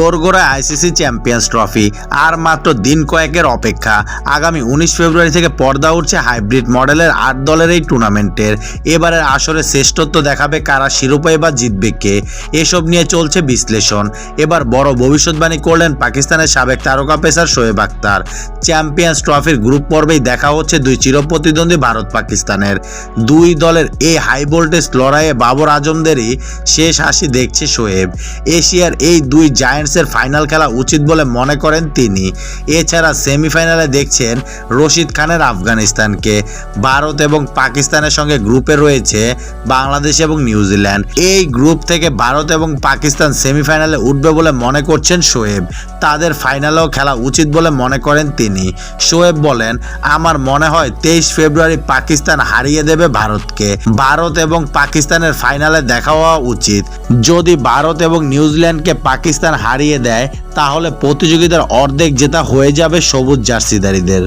দোরগোড়ায় ICC champions trophy, আর মাত্র দিন কয়েকের অপেক্ষা। আগামী উনিশ ফেব্রুয়ারি থেকে পর্দা উঠছে হাইব্রিড মডেলের আট দলের এই টুর্নামেন্টের। এবারের আসরে শ্রেষ্ঠত্ব দেখাবে কারা, শিরোপা এবার জিতবে কে? এসব নিয়ে চলছে বিশ্লেষণ। এবার বড় ভবিষ্যৎবাণী করলেন পাকিস্তানের সাবেক তারকা পেসার শোয়েব আক্তার চ্যাম্পিয়ন্স ট্রফির গ্রুপ পর্বেই দেখা হচ্ছে দুই চিরপ্রতিদ্বন্দ্বী ভারত পাকিস্তানের। দুই দলের এই হাই ভোল্টেজ লড়াইয়ে বাবর আজমদেরই শেষ হাসি দেখছে শোয়েব। এশিয়ার এই দুই জায়ান্টসের ফাইনাল খেলা উচিত বলে মনে করেন তিনি। এছাড়া সেমিফাইনালে দেখছেন রশিদ খানের আফগানিস্তানকে। ভারত এবং পাকিস্তানের সঙ্গে গ্রুপে রয়েছে বাংলাদেশ এবং নিউজিল্যান্ড এই গ্রুপ থেকে ভারত এবং পাকিস্তান সেমিফাইনালে উঠবে বলে মনে করছেন শোয়েব। তাদের ফাইনালেও খেলা উচিত বলে মনে করেন তিনি। শোয়েব বলেন, আমার মনে হয় তেইশ ফেব্রুয়ারি পাকিস্তান হারিয়ে দেবে ভারতকে। ভারত এবং পাকিস্তানের ফাইনালে দেখা হওয়া উচিত। যদি ভারত এবং নিউজিল্যান্ডকে পাকিস্তান হারিয়ে দেয় তাহলে প্রতিযোগিতার অর্ধেক জেতা হয়ে যাবে সবুজ জার্সিদারিদের